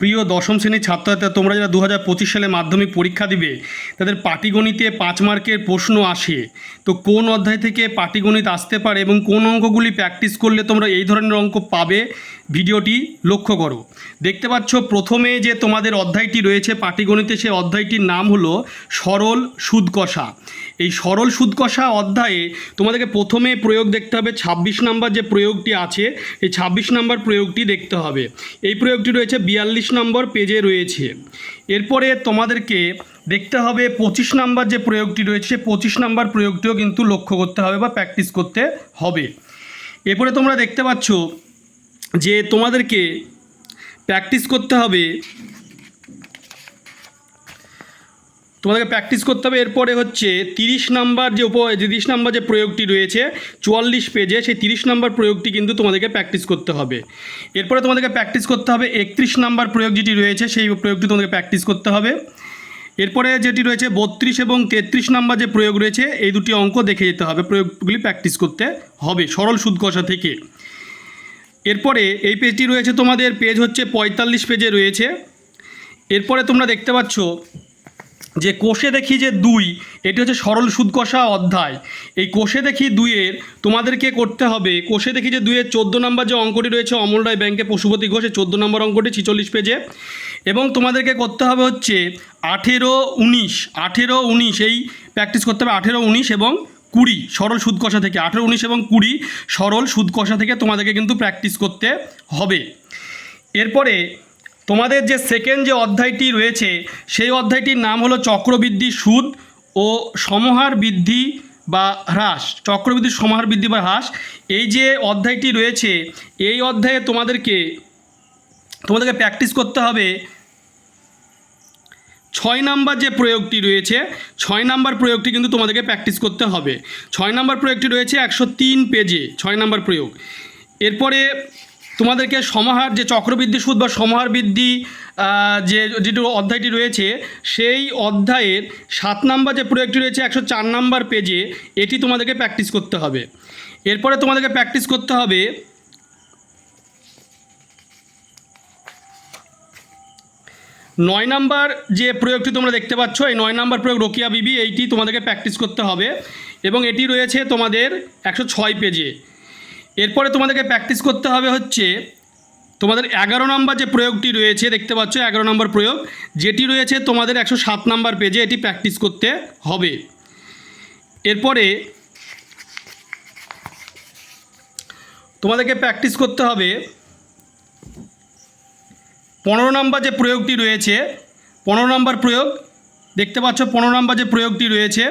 প্রিয় দশম শ্রেণির ছাত্রছাত্রীরা, তোমরা যারা দু হাজার পঁচিশ সালে মাধ্যমিক পরীক্ষা দিবে, তাদের পাটিগণিতে পাঁচ মার্কের প্রশ্ন আসে। তো কোন অধ্যায় থেকে পাটিগণিত আসতে পারে এবং কোন অঙ্কগুলি প্র্যাকটিস করলে তোমরা এই ধরনের অঙ্ক পাবে, ভিডিওটি লক্ষ্য করো। দেখতে পাচ্ছ, প্রথমে যে তোমাদের অধ্যায়টি রয়েছে পাটিগণিতে সেই অধ্যায়টির নাম হলো সরল সুদ কষা এই সরল সুদ কষা অধ্যায়ে তোমাদেরকে প্রথমে প্রয়োগ দেখতে হবে, ছাব্বিশ নাম্বার যে প্রয়োগটি আছে, এই ছাব্বিশ নাম্বার প্রয়োগটি দেখতে হবে। এই প্রয়োগটি রয়েছে বিয়াল্লিশ নম্বর পেজে রয়েছে। এরপরে তোমাদেরকে দেখতে হবে পঁচিশ নাম্বার যে প্রয়োগটি রয়েছে পঁচিশ নাম্বার প্রয়োগটিও কিন্তু লক্ষ্য করতে হবে বা প্র্যাকটিস করতে হবে। এরপরে তোমরা দেখতে পাচ্ছ যে তোমাদেরকে প্র্যাকটিস করতে হবে তোমাদেরকে প্র্যাকটিস করতে হবে। এরপরে হচ্ছে তিরিশ নাম্বার যে উপ তিরিশ নাম্বার যে প্রয়োগটি রয়েছে, চুয়াল্লিশ পেজে সেই তিরিশ নাম্বার প্রয়োগটি কিন্তু তোমাদেরকে প্র্যাকটিস করতে হবে। এরপরে তোমাদেরকে প্র্যাকটিস করতে হবে, একত্রিশ নাম্বার প্রয়োগ যেটি রয়েছে, সেই প্রয়োগটি তোমাদেরকে প্র্যাকটিস করতে হবে। এরপরে যেটি রয়েছে, বত্রিশ এবং তেত্রিশ নাম্বার যে প্রয়োগ রয়েছে, এই দুটি অঙ্ক দেখে যেতে হবে প্রয়োগগুলি প্র্যাকটিস করতে হবে সরল সুদ কষা থেকে। এরপরে এই পেজটি রয়েছে তোমাদের পেজ হচ্ছে পঁয়তাল্লিশ পেজে রয়েছে। এরপরে তোমরা দেখতে পাচ্ছ যে কোষে দেখি যে দুই, এটি হচ্ছে সরল সুদ কষা অধ্যায়। এই কোষে দেখি দুইয়ের তোমাদেরকে করতে হবে। কোষে দেখি যে দুইয়ের চোদ্দ নম্বর যে অঙ্কটি রয়েছে, অমল রায় ব্যাংকে পশুপতি ঘোষের চোদ্দ নম্বর অঙ্কটি ছিচল্লিশ পেজে। এবং তোমাদেরকে করতে হবে হচ্ছে আঠেরো উনিশ আঠেরো উনিশ, এই প্র্যাকটিস করতে হবে আঠেরো উনিশ এবং কুড়ি, সরল সুদ কষা থেকে। আঠেরো উনিশ এবং কুড়ি সরল সুদ কষা থেকে তোমাদেরকে কিন্তু প্র্যাকটিস করতে হবে। এরপরে তোমাদের যে সেকেন্ড যে অধ্যায়টি রয়েছে, সেই অধ্যায়টির নাম হলো চক্রবৃদ্ধি সুদ ও সমহার বৃদ্ধি বা হ্রাস। চক্রবৃদ্ধি, সমাহার বৃদ্ধি বা হ্রাস। এই যে অধ্যায়টি রয়েছে, এই অধ্যায়ে তোমাদেরকে তোমাদেরকে প্র্যাকটিস করতে হবে। ছয় নাম্বার যে প্রয়োগটি রয়েছে, ছয় নাম্বার প্রয়োগটি কিন্তু তোমাদেরকে প্র্যাকটিস করতে হবে। ছয় নাম্বার প্রয়োগটি রয়েছে একশো তিন পেজে ছয় নাম্বার প্রয়োগ। এরপরে তোমাদেরকে সমাহার যে চক্রবৃদ্ধি সুদ বা সমাহার বৃদ্ধি যে যেটি অধ্যায়টি রয়েছে, সেই অধ্যায়ের সাত নাম্বার যে প্রয়োগটি রয়েছে, একশো চার নাম্বার পেজে এটি তোমাদেরকে প্র্যাকটিস করতে হবে। এরপরে তোমাদেরকে প্র্যাকটিস করতে হবে নয় নাম্বার যে প্রয়োগটি তোমরা দেখতে পাচ্ছ, এই নয় নাম্বার প্রয়োগ রোকিয়া বিবি, এইটি তোমাদেরকে প্র্যাকটিস করতে হবে। এবং এটি রয়েছে তোমাদের একশো ছয় পেজে। এরপরে তোমাদেরকে প্র্যাকটিস করতে হবে হচ্ছে তোমাদের এগারো নম্বর যে প্রয়োগটি রয়েছে, দেখতে পাচ্ছ এগারো নম্বর প্রয়োগ, যেটি রয়েছে তোমাদের একশো সাত নাম্বার পেজে এটি প্র্যাকটিস করতে হবে। এরপরে তোমাদেরকে প্র্যাকটিস করতে হবে পনেরো নম্বর যে প্রয়োগটি রয়েছে, পনেরো নম্বর প্রয়োগ, দেখতে পাচ্ছ পনেরো নম্বর যে প্রয়োগটি রয়েছে,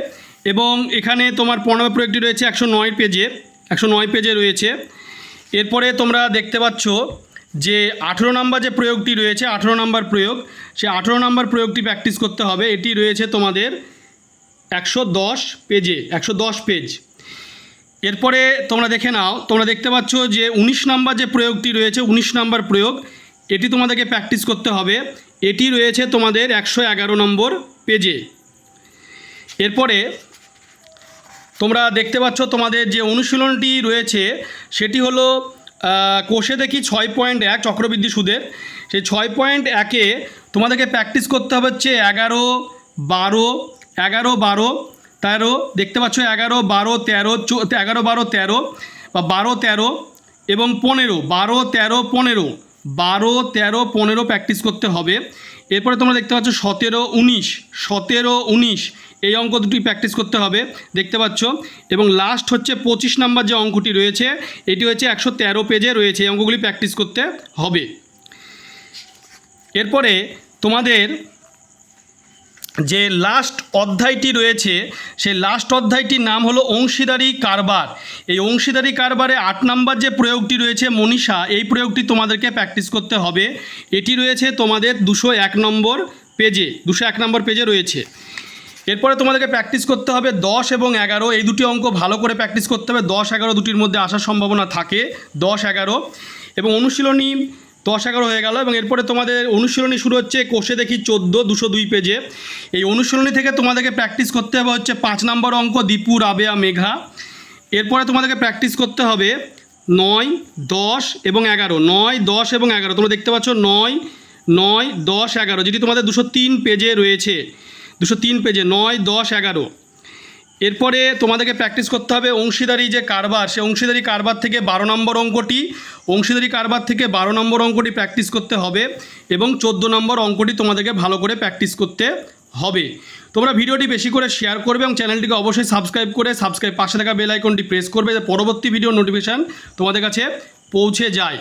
এবং এখানে তোমার পনেরো প্রয়োগটি রয়েছে একশো নয় পেজে একশো নয় পেজে রয়েছে। এরপরে তোমরা দেখতে পাচ্ছ যে আঠেরো নম্বর যে প্রয়োগটি রয়েছে, আঠেরো নম্বর প্রয়োগ সেই আঠেরো নম্বর প্রয়োগটি প্র্যাকটিস করতে হবে। এটি রয়েছে তোমাদের একশো দশ পেজে, একশো দশ পেজ। এরপরে তোমরা দেখে নাও, তোমরা দেখতে পাচ্ছ যে উনিশ নাম্বার যে প্রয়োগটি রয়েছে, উনিশ নাম্বার প্রয়োগ, এটি তোমাদেরকে প্র্যাকটিস করতে হবে। এটি রয়েছে তোমাদের একশো এগারো নম্বর পেজে। এরপরে তোমরা দেখতে পাচ্ছ তোমাদের যে অনুশীলনটি রয়েছে, সেটি হলো কোষে দেখি ছয় পয়েন্ট এক চক্রবৃদ্ধি সুদের। সেই ছয় পয়েন্ট একে তোমাদেরকে প্র্যাকটিস করতে হবে হচ্ছে এগারো, বারো এগারো, বারো, তেরো, দেখতে পাচ্ছ এগারো, বারো, তেরো এগারো, বারো, তেরো, বা বারো, তেরো এবং পনেরো, বারো, তেরো, পনেরো, বারো, তেরো, পনেরো প্র্যাকটিস করতে হবে। এরপরে তোমরা দেখতে পাচ্ছ সতেরো উনিশ সতেরো উনিশ, এই অঙ্ক দুটি প্র্যাকটিস করতে হবে, দেখতে পাচ্ছ। এবং লাস্ট হচ্ছে পঁচিশ নাম্বার যে অঙ্কটি রয়েছে, এটি হচ্ছে একশো তেরো পেজে রয়েছে এই অঙ্কগুলি প্র্যাকটিস করতে হবে। এরপরে তোমাদের যে লাস্ট অধ্যায়টি রয়েছে, সেই লাস্ট অধ্যায়টির নাম হলো অংশীদারি কারবার। এই অংশীদারি কারবারে আট নাম্বার যে প্রয়োগটি রয়েছে, মনীষা, এই প্রয়োগটি তোমাদেরকে প্র্যাকটিস করতে হবে। এটি রয়েছে তোমাদের দুশো এক নম্বর পেজে দুশো এক নম্বর পেজে রয়েছে। এরপরে তোমাদেরকে প্র্যাকটিস করতে হবে দশ এবং এগারো। এই দুটি অঙ্ক ভালো করে প্র্যাকটিস করতে হবে। দশ, এগারো দুটির মধ্যে আসার সম্ভাবনা থাকে। দশ, এগারো এবং অনুশীলনী দশ এগারো হয়ে গেল এবং এরপরে তোমাদের অনুশীলনী শুরু হচ্ছে কোষে দেখি চোদ্দ, দুশো দুই পেজে। এই অনুশীলনী থেকে তোমাদেরকে প্র্যাকটিস করতে হবে হচ্ছে পাঁচ নম্বর অঙ্ক, দীপু, রাবেয়া, মেঘা। এরপরে তোমাদেরকে প্র্যাকটিস করতে হবে নয়, দশ এবং এগারো। নয়, দশ এবং এগারো। তোমরা দেখতে পাচ্ছ নয় নয়, দশ, এগারো। যেটি তোমাদের দুশো তিন পেজে রয়েছে, দুশো তিন পেজে নয়, দশ, এগারো। এরপরে তোমাদেরকে প্র্যাকটিস করতে হবে অংশীদারি যে কারবার, সে অংশীদারি কারবার থেকে বারো নম্বর অঙ্কটি, অংশীদারি কারবার থেকে বারো নম্বর অঙ্কটি প্র্যাকটিস করতে হবে এবং চোদ্দ নম্বর অঙ্কটি তোমাদেরকে ভালো করে প্র্যাকটিস করতে হবে। তোমরা ভিডিওটি বেশি করে শেয়ার করবে এবং চ্যানেলটিকে অবশ্যই সাবস্ক্রাইব করে সাবস্ক্রাইব পাশে থাকা বেল আইকনটি প্রেস করবে যে পরবর্তী ভিডিও নোটিফিকেশান তোমাদের কাছে পৌঁছে যায়।